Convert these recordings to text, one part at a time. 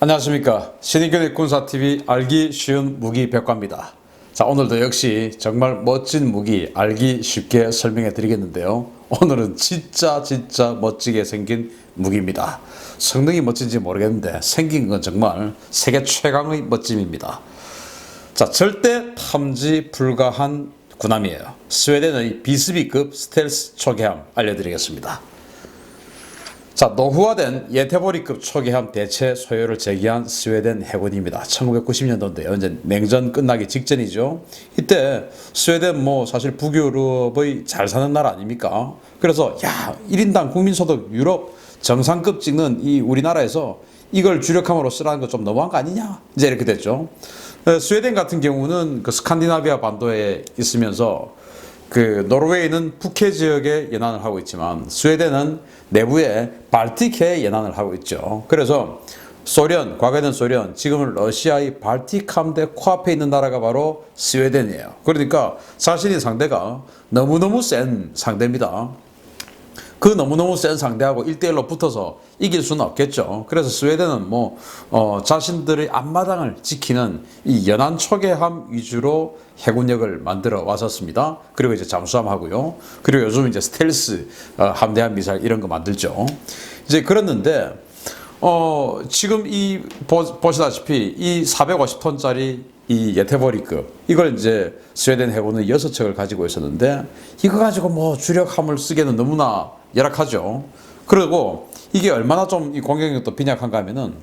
안녕하십니까. 신의견의 군사TV 알기 쉬운 무기 백과입니다. 자 오늘도 역시 정말 멋진 무기 알기 쉽게 설명해 드리겠는데요. 오늘은 진짜 진짜 멋지게 생긴 무기입니다. 성능이 멋진지 모르겠는데 생긴 건 정말 세계 최강의 멋짐입니다. 자 절대 탐지 불가한 군함이에요. 스웨덴의 비스비급 스텔스 초계함 알려드리겠습니다 자, 노후화된 예테보리급 초기함 대체 소요를 제기한 스웨덴 해군입니다. 1990년도인데요. 이제 냉전 끝나기 직전이죠. 이때 스웨덴 뭐 사실 북유럽의 잘 사는 나라 아닙니까? 그래서 야, 1인당 국민소득 유럽 정상급 찍는 이 우리나라에서 이걸 주력함으로 쓰라는 거 좀 너무한 거 아니냐? 이제 이렇게 됐죠. 어, 스웨덴 같은 경우는 그 스칸디나비아 반도에 있으면서 그 노르웨이는 북해 지역에 연안을 하고 있지만 스웨덴은 내부에 발틱해에 연안을 하고 있죠. 그래서 소련, 과거에는 소련, 지금은 러시아의 발틱 함대 코앞에 있는 나라가 바로 스웨덴이에요. 그러니까 자신이 상대가 너무너무 센 상대입니다. 그 너무너무 센 상대하고 1대1로 붙어서 이길 수는 없겠죠. 그래서 스웨덴은 뭐, 어, 자신들의 앞마당을 지키는 이 연안 초계함 위주로 해군력을 만들어 왔었습니다. 그리고 이제 잠수함 하고요. 그리고 요즘 이제 스텔스, 어, 함대함 미사일 이런 거 만들죠. 이제 그랬는데, 어, 지금 이, 보, 보시다시피 이 450톤짜리 이 예테버리급 이걸 이제 스웨덴 해군은 6척을 가지고 있었는데 이거 가지고 뭐 주력함을 쓰기에는 너무나 열악하죠. 그리고 이게 얼마나 좀 이 공격력도 빈약한가 하면은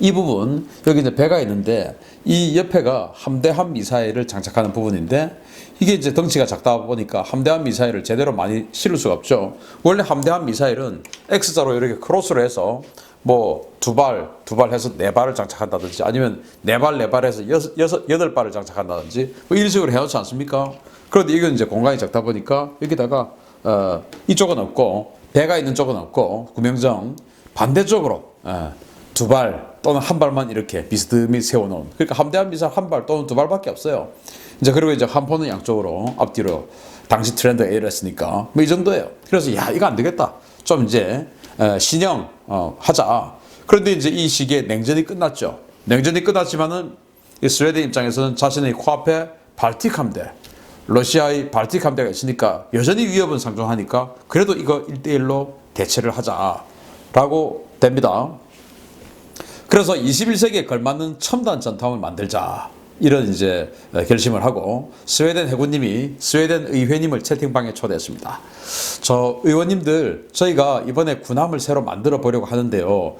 이 부분 여기 이제 배가 있는데 이 옆에가 함대함 미사일을 장착하는 부분인데 이게 이제 덩치가 작다 보니까 함대함 미사일을 제대로 많이 실을 수가 없죠. 원래 함대함 미사일은 X자로 이렇게 크로스로 해서 뭐 두 발, 두 발 해서 네 발을 장착한다든지 아니면 네 발, 네 발 해서 여섯, 여섯, 여덟 발을 장착한다든지 뭐 이런 식으로 해놓지 않습니까? 그런데 이건 이제 공간이 작다 보니까 여기다가 어, 이쪽은 없고 배가 있는 쪽은 없고 구명정 반대쪽으로 어, 두발 또는 한 발만 이렇게 비스듬히 세워놓은 그러니까 함대함 미사일 한발 또는 두 발밖에 없어요. 이제 그리고 이제 함포는 양쪽으로 앞뒤로 당시 트렌드 A였으니까 뭐 이 정도예요. 그래서 야 이거 안 되겠다. 좀 이제 어, 신형 어, 하자. 그런데 이제 이 시기에 냉전이 끝났죠. 냉전이 끝났지만은 이 스웨덴 입장에서는 자신의 코앞에 발틱 함대, 러시아의 발틱 함대가 있으니까 여전히 위협은 상존하니까 그래도 이거 1대1로 대체를 하자라고 됩니다. 그래서 21세기에 걸맞는 첨단 전함을 만들자. 이런 이제 결심을 하고 스웨덴 해군님이 스웨덴 의회님을 채팅방에 초대했습니다. 저 의원님들 저희가 이번에 군함을 새로 만들어 보려고 하는데요.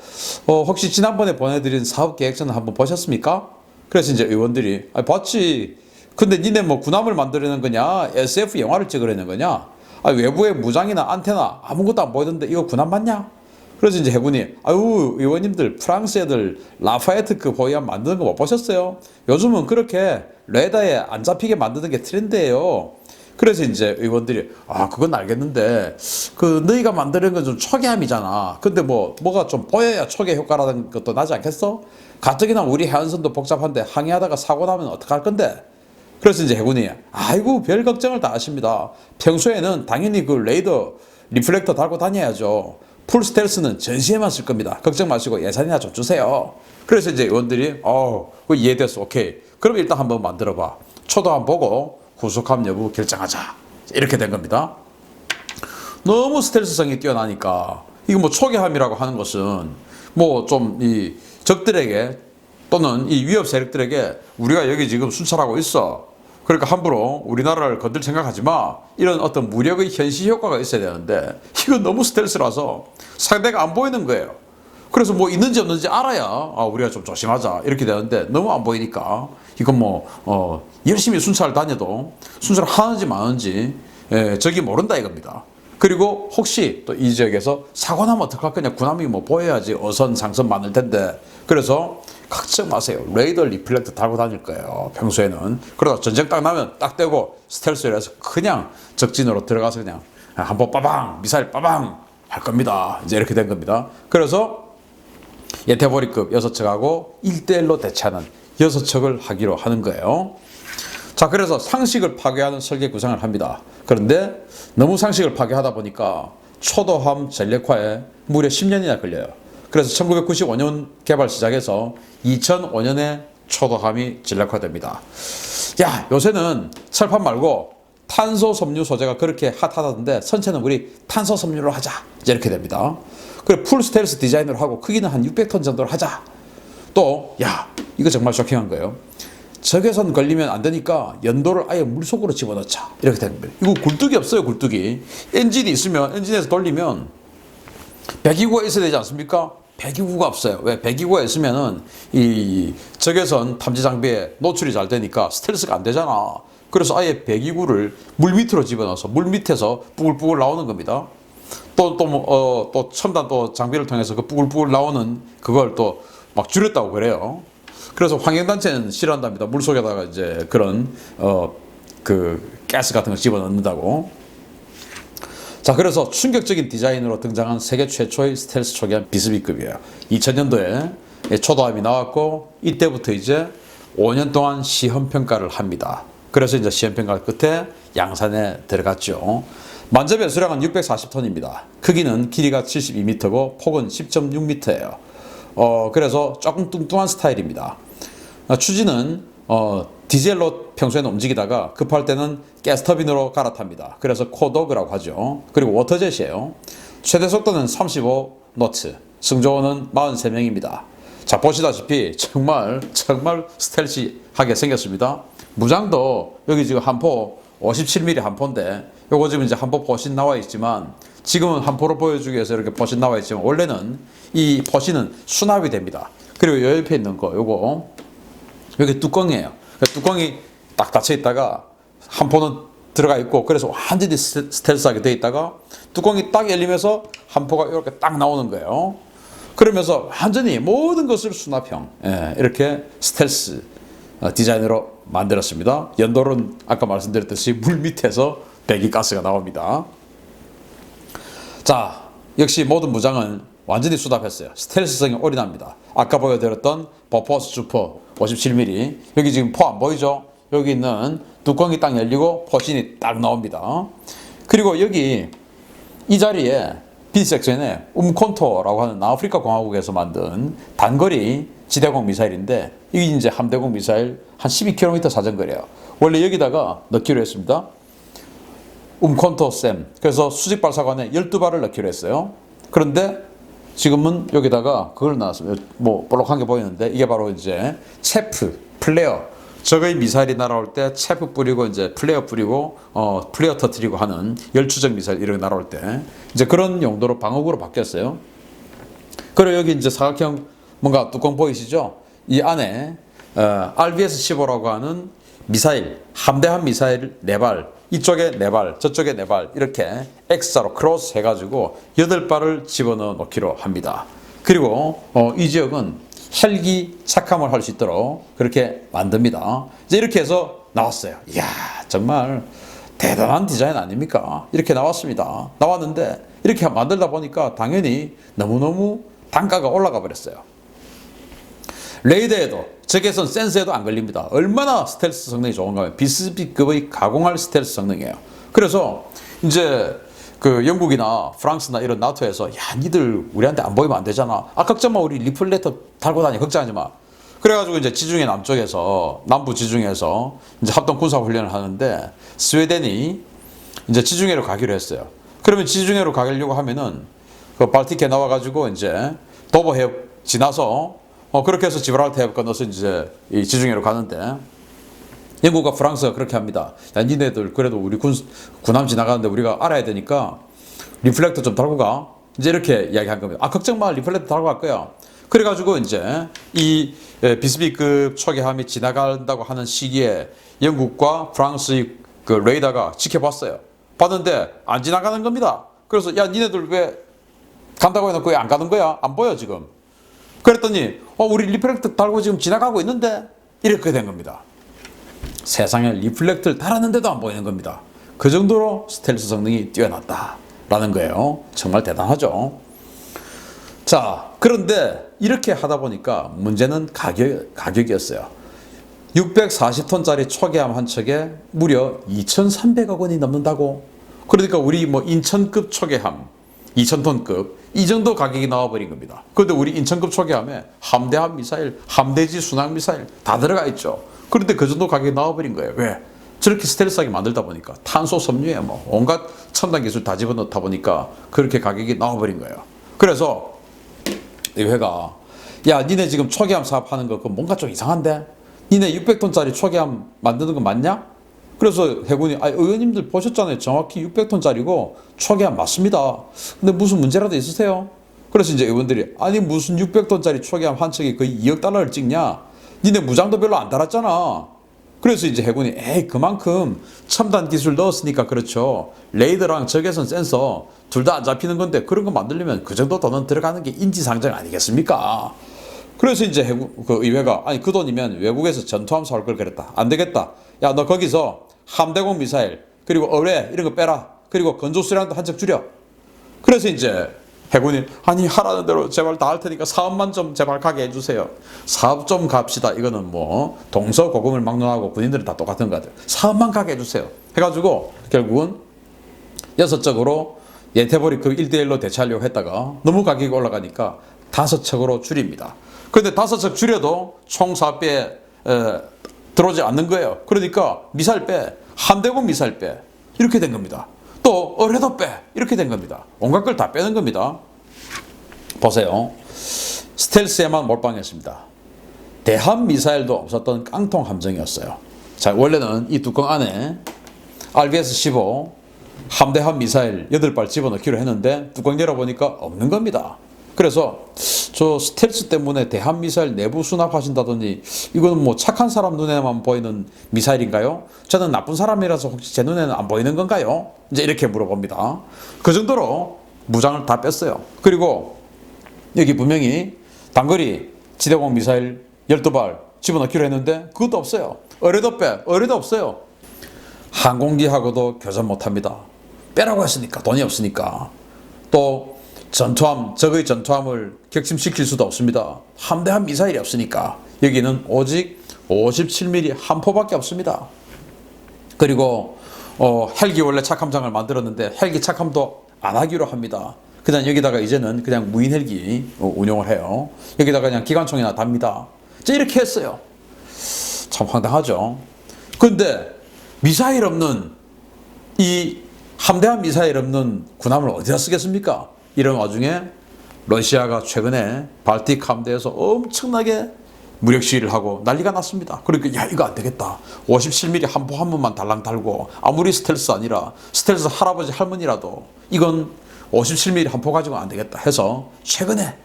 어, 혹시 지난번에 보내드린 사업 계획서는 한번 보셨습니까? 그래서 이제 의원들이 아, 봤지. 근데 니네 뭐 군함을 만들려는 거냐? SF 영화를 찍으려는 거냐? 아, 외부에 무장이나 안테나 아무것도 안 보이던데 이거 군함 맞냐? 그래서 이제 해군이 아유 의원님들 프랑스 애들 라파에트급 호위함 만드는 거 못 보셨어요? 요즘은 그렇게 레다에 안 잡히게 만드는 게 트렌드예요. 그래서 이제 의원들이 아 그건 알겠는데 그 너희가 만드는 건 좀 초계함이잖아. 근데 뭐 뭐가 좀 보여야 초계 효과라는 것도 나지 않겠어? 가뜩이나 우리 해안선도 복잡한데 항해하다가 사고 나면 어떡할 건데? 그래서 이제 해군이 아이고 별 걱정을 다 하십니다. 평소에는 당연히 그 레이더 리플렉터 달고 다녀야죠. 풀 스텔스는 전시에만 쓸 겁니다. 걱정 마시고 예산이나 좀 주세요. 그래서 이제 의원들이 어, 그 이해됐어. 오케이. 그럼 일단 한번 만들어 봐. 초도함 보고 후속함 여부 결정하자. 이렇게 된 겁니다. 너무 스텔스성이 뛰어나니까 이거 뭐 초계함이라고 하는 것은 뭐 좀 이 적들에게 또는 이 위협 세력들에게 우리가 여기 지금 순찰하고 있어. 그러니까 함부로 우리나라를 건들 생각하지 마. 이런 어떤 무력의 현시 효과가 있어야 되는데 이건 너무 스텔스라서 상대가 안 보이는 거예요. 그래서 뭐 있는지 없는지 알아야 아, 우리가 좀 조심하자 이렇게 되는데 너무 안 보이니까 이건 뭐 어, 열심히 순찰 다녀도 순찰 하는지 마는지 예, 저기 모른다 이겁니다. 그리고 혹시 또 이 지역에서 사고 나면 어떡할 거냐? 군함이 뭐 보여야지 어선 상선 많을 텐데. 그래서 걱정 마세요. 레이더 리플렉터 달고 다닐 거예요 평소에는. 그러다 전쟁 딱 나면 딱 떼고 스텔스를 해서 그냥 적진으로 들어가서 그냥 한번 빠방 미사일 빠방 할 겁니다. 이제 이렇게 된 겁니다. 그래서 예태보리급 6척하고 1대1로 대체하는 6척을 하기로 하는 거예요 자, 그래서 상식을 파괴하는 설계 구상을 합니다. 그런데 너무 상식을 파괴하다 보니까 초도함 전력화에 무려 10년이나 걸려요. 그래서 1995년 개발 시작해서 2005년에 초도함이 전략화됩니다. 야, 요새는 철판 말고 탄소 섬유 소재가 그렇게 핫하다던데 선체는 우리 탄소 섬유로 하자. 이렇게 됩니다. 그리고 풀 스텔스 디자인으로 하고 크기는 한 600톤 정도로 하자. 또, 야, 이거 정말 쇼킹한 거예요. 적외선 걸리면 안 되니까 연도를 아예 물속으로 집어넣자. 이렇게 되는 거예요. 이거 굴뚝이 없어요, 굴뚝이. 엔진이 있으면, 엔진에서 돌리면 배기구가 있어야 되지 않습니까? 배기구가 없어요. 왜? 배기구가 있으면은 이 적외선 탐지 장비에 노출이 잘 되니까 스텔스가 안 되잖아. 그래서 아예 배기구를 물 밑으로 집어넣어서 물 밑에서 뿌글뿌글 나오는 겁니다. 또, 또, 뭐, 어, 또 첨단 또 장비를 통해서 그 뿌글뿌글 나오는 그걸 또 막 줄였다고 그래요. 그래서 환경단체는 싫어한답니다. 물 속에다가 이제 그런, 어, 그, 가스 같은 거 집어넣는다고. 자, 그래서 충격적인 디자인으로 등장한 세계 최초의 스텔스 초기화 비스비급이에요. 2000년도에 초도함이 나왔고, 이때부터 이제 5년 동안 시험 평가를 합니다. 그래서 이제 시험 평가 끝에 양산에 들어갔죠. 만점의 수량은 640톤입니다. 크기는 길이가 72m고, 폭은 10.6m예요. 어, 그래서 조금 뚱뚱한 스타일입니다. 어, 추진은 어, 디젤로 평소에는 움직이다가 급할 때는 가스터빈으로 갈아탑니다. 그래서 코도그라고 하죠. 그리고 워터젯이에요. 최대 속도는 35노트, 승조원은 43명입니다. 자 보시다시피 정말 정말 스텔시하게 생겼습니다. 무장도 여기 지금 한포 57mm 한포인데 요거 지금 이제 한포 포신 나와 있지만 지금은 한포로 보여주기 위해서 이렇게 포신 나와 있지만 원래는 이 포신은 수납이 됩니다. 그리고 요 옆에 있는 거 요거 여기 뚜껑이에요. 그 뚜껑이 딱 닫혀 있다가 한 포는 들어가 있고 그래서 완전히 스- 스텔스하게 돼 있다가 뚜껑이 딱 열리면서 한 포가 이렇게 딱 나오는 거예요. 그러면서 완전히 모든 것을 수납형 예, 이렇게 스텔스 어, 디자인으로 만들었습니다. 연도는 아까 말씀드렸듯이 물 밑에서 배기가스가 나옵니다. 자, 역시 모든 무장은 완전히 수납했어요. 스텔스성이 올인합니다. 아까 보여드렸던 버퍼스 주퍼 57mm 여기 지금 포 안 보이죠? 여기 있는 뚜껑이 딱 열리고 포신이 딱 나옵니다. 그리고 여기 이 자리에 B 섹션에 움콘토라고 하는 남아프리카 공화국에서 만든 단거리 지대공 미사일인데 이게 이제 함대공 미사일 한 12km 사정거리예요. 원래 여기다가 넣기로 했습니다. 움콘토 쌤. 그래서 수직 발사관에 12발을 넣기로 했어요. 그런데 지금은 여기다가 그걸 넣었습니다. 뭐 볼록한 게 보이는데 이게 바로 이제 체프 플레어. 적의 미사일이 날아올 때 체프 뿌리고 이제 플레어 뿌리고 어 플레어 터트리고 하는 열추적 미사일 이런 게 날아올 때 이제 그런 용도로 방어구로 바뀌었어요. 그리고 여기 이제 사각형 뭔가 뚜껑 보이시죠? 이 안에 어, RBS-15라고 하는 미사일, 함대함 미사일 4발, 이쪽에 4발, 저쪽에 4발 이렇게 X자로 크로스 해가지고 8발을 집어넣어 놓기로 합니다. 그리고 어, 이 지역은 헬기 착함을 할 수 있도록 그렇게 만듭니다. 이제 이렇게 해서 나왔어요. 이야 정말 대단한 디자인 아닙니까? 이렇게 나왔습니다. 나왔는데 이렇게 만들다 보니까 당연히 너무너무 단가가 올라가 버렸어요. 레이더에도 적외선 센서에도 안 걸립니다. 얼마나 스텔스 성능이 좋은가 하면 비스비급의 가공할 스텔스 성능이에요. 그래서 이제 그 영국이나 프랑스나 이런 나토에서 야 니들 우리한테 안 보이면 안 되잖아. 아마 우리 리플레터 달고 다니 걱정하지 마. 그래가지고 이제 지중해 남쪽에서 남부 지중해에서 이제 합동 군사 훈련을 하는데 스웨덴이 이제 지중해로 가기로 했어요. 그러면 지중해로 가려고 하면은 그 발틱해 나와가지고 이제 도보 해협 지나서 어 그렇게 해서 지브랄터 해협 건너서 이제 이 지중해로 가는데 영국과 프랑스가 그렇게 합니다. 야, 니네들 그래도 우리 군 군함 지나가는데 우리가 알아야 되니까 리플렉터 좀 달고 가. 이제 이렇게 이야기한 겁니다. 아 걱정 마, 리플렉터 달고 갈 거야. 그래가지고 이제 이 에, 비스비급 초계함이 지나간다고 하는 시기에 영국과 프랑스의 그 레이더가 지켜봤어요. 봤는데 안 지나가는 겁니다. 그래서 야 니네들 왜 간다고 해놓고 왜 안 가는 거야? 안 보여 지금. 그랬더니 어 우리 리플렉터 달고 지금 지나가고 있는데 이렇게 된 겁니다. 세상에 리플렉터를 달았는데도 안 보이는 겁니다. 그 정도로 스텔스 성능이 뛰어났다라는 거예요. 정말 대단하죠. 자, 그런데 이렇게 하다 보니까 문제는 가격, 가격이었어요. 640톤짜리 초계함 한 척에 무려 2,300억 원이 넘는다고. 그러니까 우리 뭐 인천급 초계함 2,000톤급 이 정도 가격이 나와버린 겁니다. 그런데 우리 인천급 초기함에 함대함 미사일, 함대지 순항 미사일 다 들어가 있죠. 그런데 그 정도 가격이 나와버린 거예요. 왜? 저렇게 스텔스하게 만들다 보니까 탄소 섬유에 뭐 온갖 첨단 기술 다 집어넣다 보니까 그렇게 가격이 나와버린 거예요. 그래서 이 회가 야 니네 지금 초기함 사업하는 거 그거 뭔가 좀 이상한데 니네 600톤짜리 초기함 만드는 거 맞냐? 그래서 해군이 아 의원님들 보셨잖아요. 정확히 600톤짜리고 초기함 맞습니다. 근데 무슨 문제라도 있으세요? 그래서 이제 의원들이 아니 무슨 600톤짜리 초기함 한 척이 거의 2억 달러를 찍냐? 니네 무장도 별로 안 달았잖아. 그래서 이제 해군이 에이 그만큼 첨단 기술 넣었으니까 그렇죠. 레이더랑 적외선 센서 둘 다 안 잡히는 건데 그런 거 만들려면 그 정도 돈은 들어가는 게 인지상정 아니겠습니까? 그래서 이제 해군 그 의회가 아니 그 돈이면 외국에서 전투함 사올 걸 그랬다. 안 되겠다. 야 너 거기서 함대공 미사일 그리고 어뢰 이런 거 빼라. 그리고 건조수량도 한척 줄여. 그래서 이제 해군이 아니 하라는 대로 제발 다 할 테니까 사업만 좀 제발 가게 해주세요. 사업 좀 갑시다. 이거는 뭐 동서고금을 막론하고 군인들은 다 똑같은 것 같아요. 사업만 가게 해주세요. 해가지고 결국은 여섯적으로 예태벌이 그 1대1로 대체하려고 했다가 너무 가격이 올라가니까 다섯 척으로 줄입니다. 그런데 다섯 척 줄여도 총 사업비에 에, 들어오지 않는 거예요. 그러니까 미사일 빼, 함대공 미사일 빼 이렇게 된 겁니다. 또 어뢰도 빼 이렇게 된 겁니다. 온갖 걸 다 빼는 겁니다. 보세요. 스텔스에만 몰빵했습니다. 대함 미사일도 없었던 깡통 함정이었어요. 자, 원래는 이 뚜껑 안에 RBS-15 함대함 미사일 8발 집어넣기로 했는데 뚜껑 열어보니까 없는 겁니다. 그래서 저 스텔스 때문에 대함 미사일 내부 수납하신다더니 이건 뭐 착한 사람 눈에만 보이는 미사일인가요? 저는 나쁜 사람이라서 혹시 제 눈에는 안 보이는 건가요? 이제 이렇게 물어봅니다. 그 정도로 무장을 다 뺐어요. 그리고 여기 분명히 단거리 지대공 미사일 12발 집어넣기로 했는데 그것도 없어요. 어뢰도 빼, 어뢰도 없어요. 항공기하고도 교전 못합니다. 빼라고 했으니까 돈이 없으니까 또 전투함 적의 전투함을 격침시킬 수도 없습니다. 함대함 미사일이 없으니까 여기는 오직 57mm 한 포밖에 없습니다. 그리고 어, 헬기 원래 착함장을 만들었는데 헬기 착함도 안 하기로 합니다. 그냥 여기다가 이제는 그냥 무인 헬기 어, 운용을 해요. 여기다가 그냥 기관총이나 답니다. 이렇게 했어요. 참 황당하죠. 근데 미사일 없는 이 함대한 미사일 없는 군함을 어디다 쓰겠습니까? 이런 와중에 러시아가 최근에 발틱 함대에서 엄청나게 무력 시위를 하고 난리가 났습니다. 그러니까 야 이거 안 되겠다. 57mm 한포 한 번만 달랑 달고 아무리 스텔스 아니라 스텔스 할아버지 할머니라도 이건 57mm 한포 가지고 안 되겠다 해서 최근에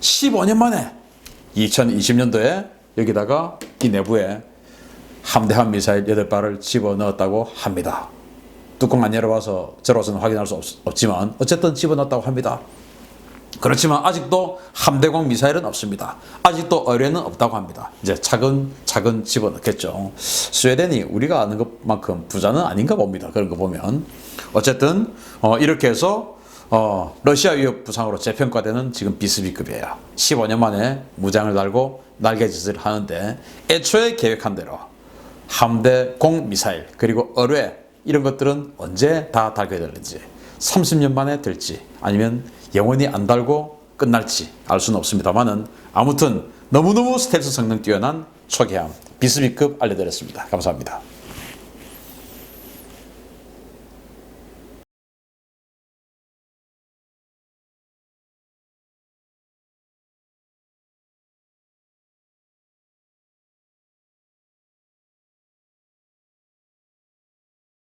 15년 만에 2020년도에 여기다가 이 내부에 함대함 미사일 8발을 집어넣었다고 합니다. 뚜껑 안 열어봐서 저로서는 확인할 수 없, 지만 어쨌든 집어넣었다고 합니다. 그렇지만 아직도 함대공 미사일은 없습니다. 아직도 어뢰는 없다고 합니다. 이제 차근차근 집어넣겠죠. 스웨덴이 우리가 아는 것만큼 부자는 아닌가 봅니다. 그런 거 보면. 어쨌든 어, 이렇게 해서 어, 러시아 위협 부상으로 재평가되는 지금 비스비급이에요. 15년 만에 무장을 달고 날개짓을 하는데 애초에 계획한 대로 함대 공 미사일 그리고 어뢰 이런 것들은 언제 다 달게 될지 30년 만에 될지 아니면 영원히 안 달고 끝날지 알 수는 없습니다만은 아무튼 너무너무 스텔스 성능 뛰어난 초기함 비스비급 알려드렸습니다. 감사합니다.